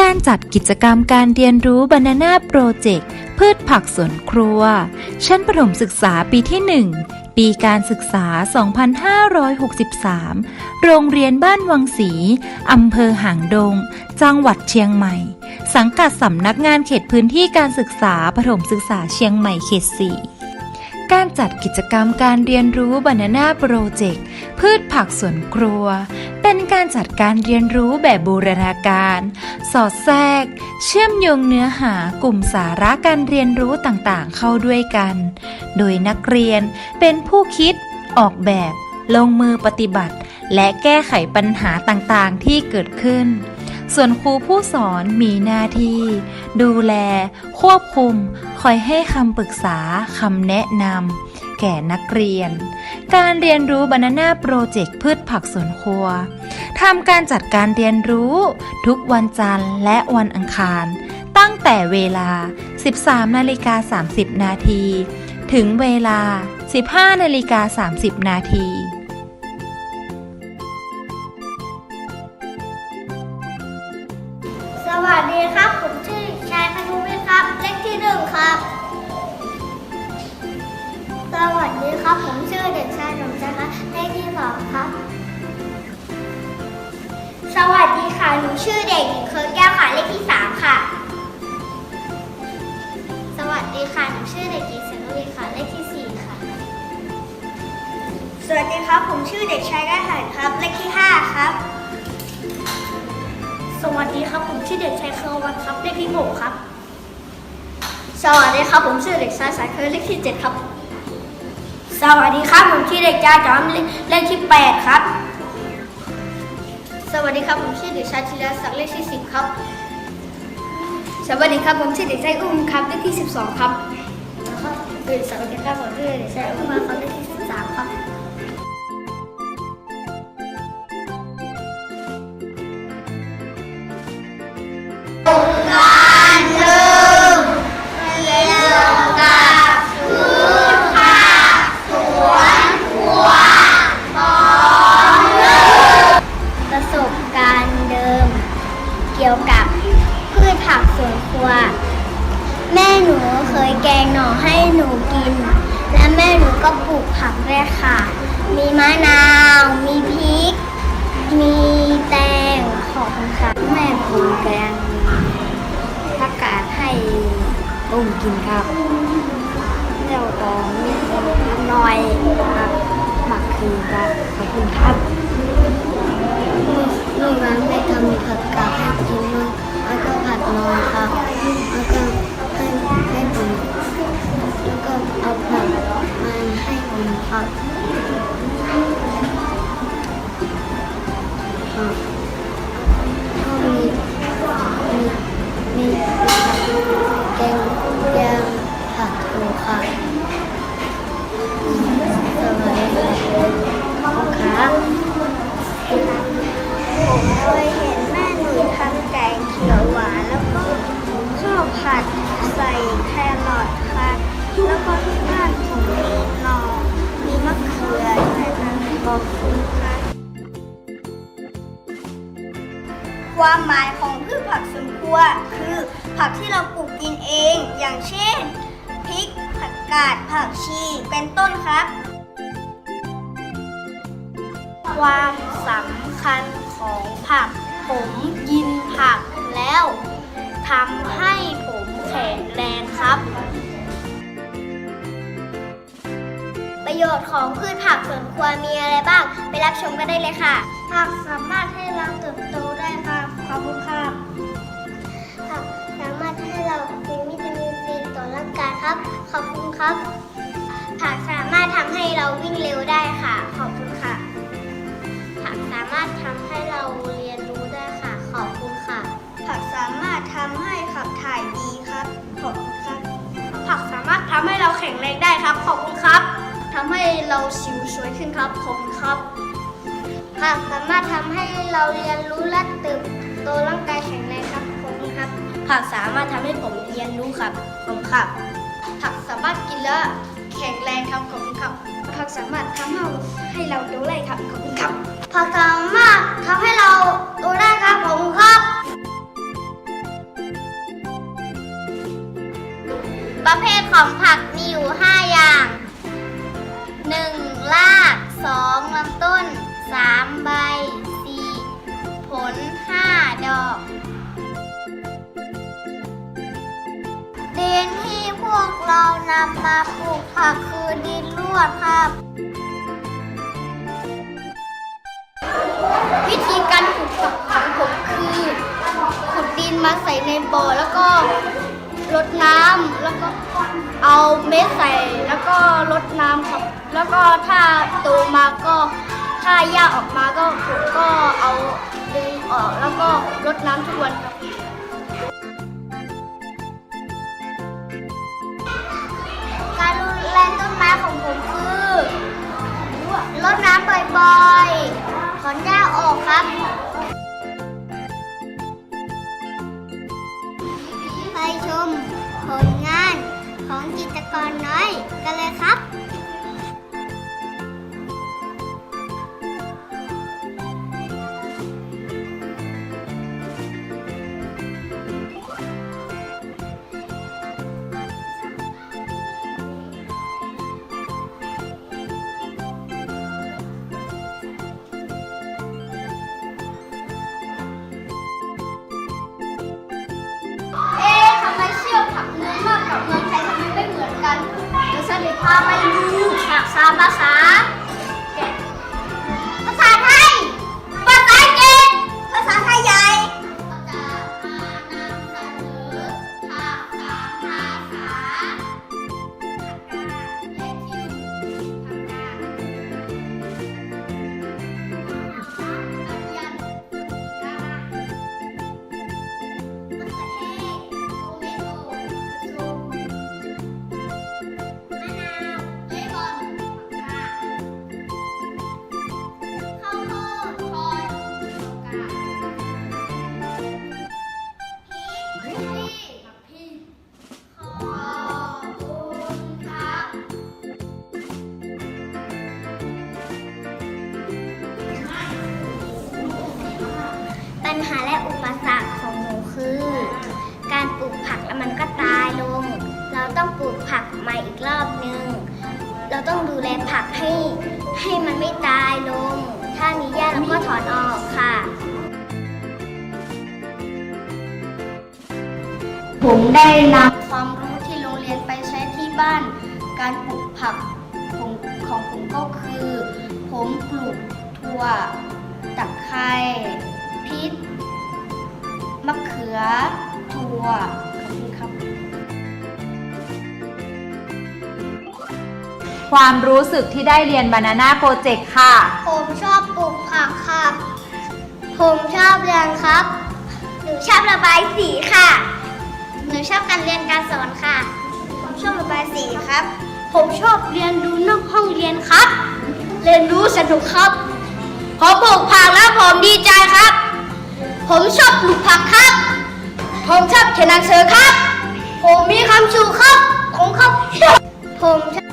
การจัดกิจกรรมการเรียนรู้ Banana Project พืชผักสวนครัว ชั้นประถมศึกษาปีที่ 1 ปีการศึกษา 2563 โรงเรียนบ้านวังศรีอำเภอหางดง จังหวัดเชียงใหม่ สังกัดสำนักงานเขตพื้นที่การศึกษาประถมศึกษาเชียงใหม่เขต 4 การจัดกิจกรรมการเรียนรู้ Banana Project พืชผักสวนครัว เป็นการจัดการเรียนรู้แบบบูรณาการ สอดแทรก เชื่อมโยงเนื้อหากลุ่มสาระการเรียนรู้ต่างๆ เข้าด้วยกัน โดยนักเรียนเป็นผู้คิด ออกแบบ ลงมือปฏิบัติ และแก้ไขปัญหาต่างๆที่เกิดขึ้น ส่วนครูผู้สอนมีหน้าที่ ดูแล ควบคุม คอยให้คำปรึกษาคำแนะนำแก่นักเรียน การเรียนรู้ Banana Project พืชผักสวนครัวทำการจัดการเรียนรู้ ทุกวันจันทร์และวันอังคาร ตั้งแต่เวลา 13นาฬิกา30 นาที ถึงเวลา 15นาฬิกา30 นาที สวัสดีครับ ผมชื่อเด็กชายก้าหันครับ เลขที่ห้าครับ สวัสดีครับ ผมชื่อเด็กชายเคอร์วันครับ เลขที่หกครับ สวัสดีครับ ผมชื่อเด็กชายสายเคอร์เลขที่เจ็ดครับ สวัสดีครับ ผมชื่อเด็กชายจอมเลขที่แปดครับ สวัสดีครับ ผมชื่อเด็กชายธีรศักดิ์เลขที่สิบครับ สวัสดีครับ ผมชื่อเด็กชายอุ้มครับ เลขที่สิบสองครับแล้วก็เออสวัสดีครับ ผมชื่อเด็กชายอุ้มครับเลขที่ แม่ปลูกแกงผักกาดให้อุ้มกินครับแล้วก็มีน้อยครับหมักคือครับขอบคุณครับ แล้วก็ที่บ้านผมมีหน่อมีมะเขือด้วยนะขอบคุณค่ะ ความหมายของพืชผักสวนครัวคือผักที่เราปลูกกินเอง อย่างเช่นพริกผักกาดผักชีเป็นต้นครับ ความสำคัญของผัก ผมกินผักแล้วทำให้ผมแข็งแรงครับ โยชน์ของพืชผักสวนครัวมีอะไรบ้าง ไปรับชมกันได้เลยค่ะ ผักสามารถให้เราเติบโตได้ครับขอบคุณครับผักสามารถให้เรามีวิตามินซีต่อร่างกายครับ ขอบคุณครับ ผักสามารถทำให้เราวิ่งเร็วได้ค่ะ ขอบคุณค่ะ ผักสามารถทำให้เราเรียนรู้ได้ค่ะ ขอบคุณค่ะ ผักสามารถทำให้ขับถ่ายดีครับ ขอบคุณครับ ผักสามารถทำให้เราแข็งแรงได้ครับ ขอบคุณครับทำให้ เราสิวสวยขึ้นครับผมครับผักสามารถทำให้เราเรียนรู้และเติบโตร่างกายแข็งแรงครับผมครับผักสามารถทำให้ผมเรียนรู้ครับผมครับผักสามารถกินแล้วแข็งแรงครับผมครับผักสามารถทำให้ให้เราโตได้ครับขอครับผักสามารถทำให้เราดูได้ครับผมครับประเภทของผักมีอยู่ 5 อย่าง 1. ราก 2. ลำต้น 3. ใบ 4. ผล 5. ดอก ดินที่พวกเรานำมาปลูกผักคือดินลวครับ วิธีการปลูกผักของผมคือขุดดินมาใส่ในบ่อแล้วก็รดน้ำแล้วก็เอาเม็ดใส่แล้วก็รดน้ำครับ แล้วก็ถ้าโตมาก็ถ้าหญ้าออกมาก็ผมก็เอาดึงออกแล้วก็รดน้ำทุกวันครับการดูแลต้นไม้ของผมคือรดน้ำบ่อยๆ ถอนหญ้าออกครับไปชมผลงานของจิตรกรน้อยกันเลยครับ ผัก ต้องดูแลผักให้ให้มันไม่ตายลง ถ้ามีหญ้าเราก็ถอนออกค่ะ ผมได้นำความรู้ที่โรงเรียนไปใช้ที่บ้าน การปลูกผักของของผมก็คือ ผมปลูกถั่วตะไคร้พริกมะเขือถั่ว ความรู้สึกที่ได้เรียน Banana Project ค่ะ ผมชอบปลูกผักครับ ผมชอบเรียนครับ หนูชอบระบายสีค่ะ หนูชอบการเรียนการสอนค่ะ ผมชอบระบายสีครับ ผมชอบเรียนดูนอกห้องเรียนครับ เรียนรู้สนุกครับ ผมปลูกผักแล้วผมดีใจครับ ผมชอบปลูกผักครับ ผมชอบเขียนหนังสือครับ ผมมีความสุขครับ ผมครับ ผมชอบ